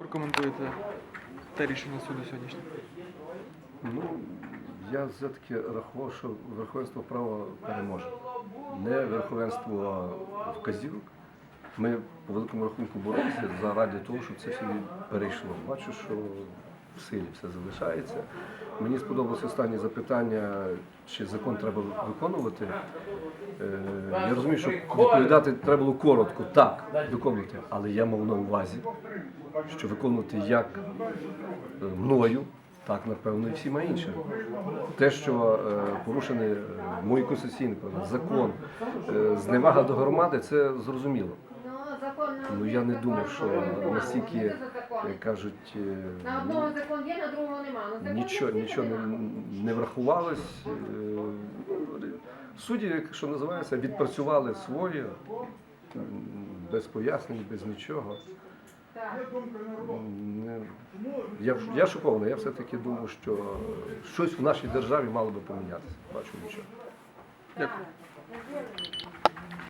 Прокоментуєте те рішення суду сьогоднішнє. Ну, я все-таки рахував, що верховенство права переможе. Не верховенство вказівок. Ми по великому рахунку боролися заради того, щоб це все перейшло. Бачу, що в силі все залишається. Мені сподобалося останнє запитання, чи закон треба виконувати. Е, Я розумію, що відповідати треба було коротко, так, виконувати, але я мав на увазі, що виконувати як е, мною, так, напевно, і всіма іншими. Те, що е, порушений е, мої конституційні права, закон, е, зневага до громади, це зрозуміло. Ну я не думав, що настільки, як кажуть, На одного закон є, на другого нема. Ну, нічого, нічого не, не врахувалось. Е, ну, Судді, що називається, відпрацювали своє без пояснень, без нічого. Я, я шокований, я все-таки думаю, що щось в нашій державі мало би помінятися. Бачу нічого. Дякую.